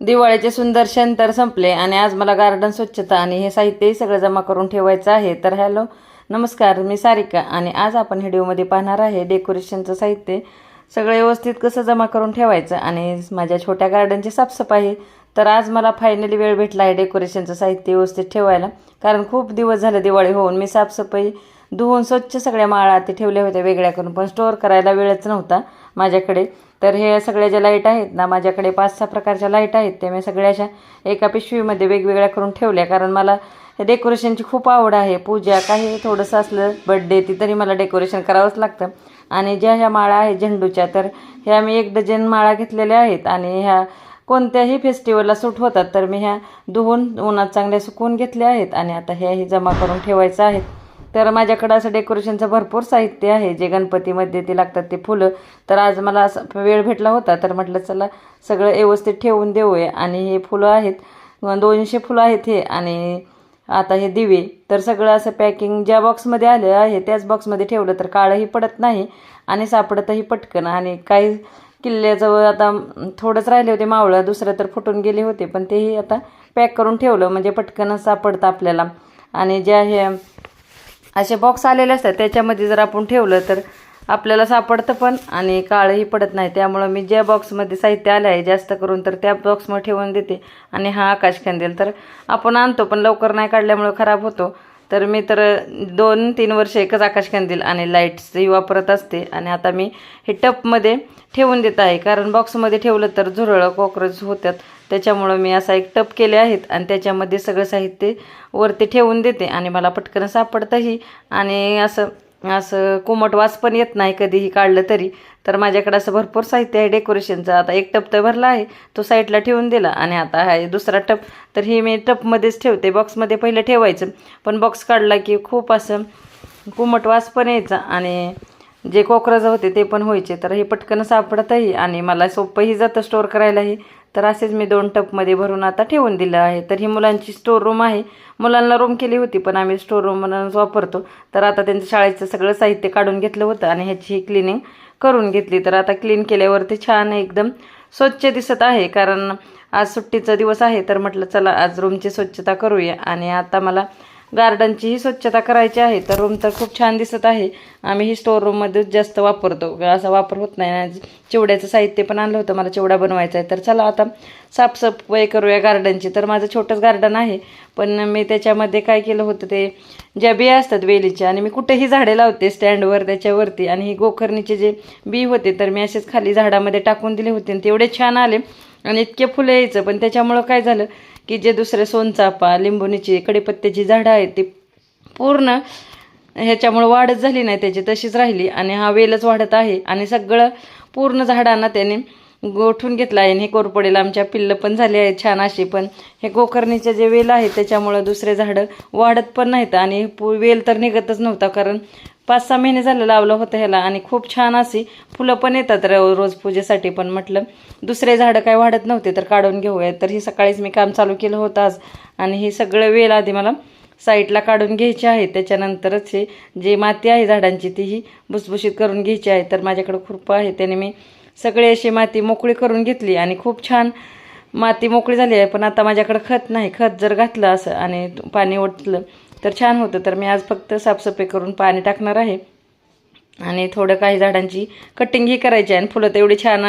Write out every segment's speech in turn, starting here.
दिवाळीचे सुंदर क्षण तर संपले आणि आज मला गार्डन स्वच्छता आणि हे साहित्यही सगळं जमा करून ठेवायचं आहे. तर हॅलो नमस्कार मी सारिका आणि आज आपण व्हिडिओमध्ये पाहणार आहे डेकोरेशनचं साहित्य. सगळं व्यवस्थित कसं जमा करून ठेवायचं आणि माझ्या छोट्या गार्डनची साफसफाई तर आज मला फायनली वेळ भेटला आहे डेकोरेशनचं साहित्य व्यवस्थित ठेवायला. कारण खूप दिवस झाले दिवाळी होऊन मी साफसफाई धुवून स्वच्छ सगळ्या माळा ते ठेवल्या होत्या वेगळ्या करून पण स्टोअर करायला वेळच नव्हता. माझ्याकडे. तर हे सगळ्या ज्या लाइट आहेत ना माझ्याकडे पाच सहा प्रकारच्या लाइट आहेत. त्या मी सगळ्या अशा एका पिशवीमध्ये वेगवेगळ्या करून ठेवल्या. कारण मला डेकोरेशनची खूप आवड आहे. पूजा काही थोडंसं असलं बड्डे ती तरी मला डेकोरेशन करावंच लागतं. आणि ज्या ह्या माळा आहेत झेंडूच्या तर ह्या मी एक डझन माळा घेतलेल्या आहेत. आणि ह्या कोणत्याही फेस्टिवलला सूट होतात तर मी ह्या धुवून उन्हात चांगल्या सुकवून घेतल्या आहेत. आणि आता ह्याही जमा करून ठेवायचं आहे. तर माझ्याकडं असं डेकोरेशनचं भरपूर साहित्य आहे. जे गणपतीमध्ये ते लागतात ते फुलं. तर आज मला असं वेळ भेटला होता. तर म्हटलं चला सगळं व्यवस्थित ठेवून देऊया. आणि हे फुलं आहेत. दोनशे फुलं आहेत हे. आणि आता हे दिवे. तर सगळं असं पॅकिंग ज्या बॉक्समध्ये आलं आहे त्याच बॉक्समध्ये ठेवलं तर काळंही पडत नाही आणि सापडतही पटकन. आणि काही किल्ल्याजवळ आता थोडंच राहिले होते मावळं. दुसरं तर फुटून गेले होते. पण तेही आता पॅक करून ठेवलं. म्हणजे पटकन सापडतं आपल्याला. आणि ज्या हे असे बॉक्स आलेले असतात. त्याच्यामध्ये जर आपण ठेवलं तर आपल्याला सापडतं पण आणि काळही पडत नाही. त्यामुळं मी ज्या बॉक्समध्ये साहित्य आलं आहे जास्त करून तर त्या बॉक्समध्ये ठेवून देते. आणि हा आकाश कंदील तर आपण आणतो पण लवकर नाही काढल्यामुळं खराब होतो. तर मी तर दोन तीन वर्ष एकच आकाशकंदील आणि लाईट्सही वापरत असते. आणि आता मी हे टपमध्ये ठेवून देत आहे. कारण बॉक्समध्ये ठेवलं तर झुरळं कॉक्रोच होतात. त्याच्यामुळं मी असा एक टप केले आहेत आणि त्याच्यामध्ये सगळं साहित्य वरती ठेवून देते आणि मला पटकन सापडतंही. आणि असं असं कोमट वास पण येत नाही कधीही काढलं तरी. तर माझ्याकडे असं भरपूर साहित्य आहे डेकोरेशनचं. आता एक टप तर भरला आहे तो साईडला ठेवून दिला. आणि आता हा दुसरा टप. तर हे मी टपमध्येच ठेवते. बॉक्समध्ये पहिलं ठेवायचं. पण बॉक्स काढला की खूप असं कोमट वास पण यायचा. आणि जे कोकराज होते ते पण व्हायचे. तर हे पटकन सापडतही आणि मला सोपंही जातं स्टोअर करायलाही. तर असेच मी दोन टपमध्ये भरून आता ठेवून दिलं आहे. तर ही मुलांची स्टोर रूम आहे. मुलांना रूम केली होती पण आम्ही स्टोर रूम म्हणून वापरतो. तर आता त्यांचं शाळेचं सगळं साहित्य काढून घेतलं होतं आणि ह्याची ही क्लिनिंग करून घेतली. तर आता क्लीन केल्यावरती छान एकदम स्वच्छ दिसत आहे. कारण आज सुट्टीचा दिवस आहे तर म्हटलं चला आज रूमची स्वच्छता करूया. आणि आता मला गार्डनचीही स्वच्छता करायची आहे तर रूम तर खूप छान दिसत आहे. आम्ही ही स्टोर रूममध्येच जास्त वापरतो. असा वापर होत नाही. चिवड्याचं साहित्य पण आणलं होतं मला चिवडा बनवायचा आहे. तर चला आता साफसफाई करूया गार्डनची तर माझं छोटंच गार्डन आहे पण मी त्याच्यामध्ये काय केलं होतं ते ज्या बिया असतात वेलीच्या आणि मी कुठेही झाडे लावते स्टँडवर त्याच्यावरती. आणि ही गोखरणीचे जे बी होते तर मी असेच खाली झाडामध्ये टाकून दिले होते आणि तेवढे छान आले. आणि इतके फुलं यायचं. पण त्याच्यामुळं काय झालं की जे दुसरे सोनचापा लिंबुनीची कडीपत्त्याची झाडं आहेत ती पूर्ण ह्याच्यामुळं वाढच झाली नाही त्याची तशीच राहिली आणि हा वेलच वाढत आहे आणि सगळं पूर्ण झाडांना त्याने गोठून घेतलं आहे. आणि हे कोरपडेला आमच्या पिल्लं पण झाली आहेत छान अशी. पण हे गोकर्णीचे जे वेल आहे त्याच्यामुळं दुसरे झाडं वाढत पण नाहीत आणि वेल तर निघतच नव्हता. कारण पाच सहा महिने झालं लावलं होतं ह्याला आणि खूप छान अशी फुलं पण येतात रोज पूजेसाठी पण म्हटलं. दुसरे झाडं काय वाढत नव्हते तर काढून घेऊया. तर ही सकाळीच मी काम चालू केलं होतं आज. आणि हे सगळं वेळ आधी मला साईडला काढून घ्यायची आहे. त्याच्यानंतरच हे जे माती आहे झाडांची तीही भुसभुशीत करून घ्यायची आहे. तर माझ्याकडं खुरपं आहे. त्याने मी सगळी अशी माती मोकळी करून घेतली आणि खूप छान माती मोकळी झाली आहे. पण आता माझ्याकडं खत नाही. खत जर घातलं असं आणि पाणी ओतलं तर छान होतं. तर मी आज फक्त साफसफाई करून पाणी टाकणार आहे. आणि थोडं काही झाडांची कटिंगही करायची आहे आणि फुलं तर एवढी छान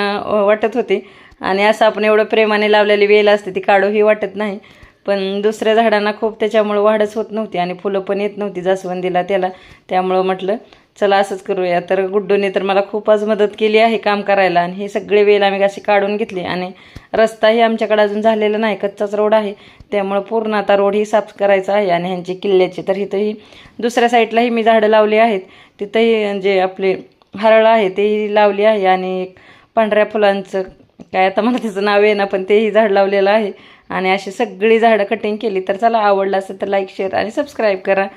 वाटत होती. आणि असं आपण एवढं प्रेमाने लावलेली वेल असते ती काढूही वाटत नाही. पण दुसऱ्या झाडांना खूप त्याच्यामुळं वाढच होत नव्हती आणि फुलं पण येत नव्हती जास्वंदीला त्याला. त्यामुळं म्हटलं चला असंच करूया. तर गुड्डूने तर मला खूपच मदत केली आहे काम करायला आणि हे सगळे वेल आम्ही अशी काढून घेतली आणि रस्ताही आमच्याकडे अजून झालेला नाही कच्चाच रोड आहे. त्यामुळं पूर्ण आता रोडही साफ करायचा आहे आणि ह्यांची किल्ल्याची. तर इथंही दुसऱ्या साईडलाही मी झाडं लावली आहेत. तिथंही जे आपले हरळ आहे तेही लावली आहे आणि एक पांढऱ्या फुलांचं काय आता मला त्याचं नाव आहे ना पण तेही झाड लावलेलं आहे. आणि अशी सगळी झाडं कटिंग केली. तर चला आवडलं असेल तर लाईक शेअर आणि सबस्क्राईब करा.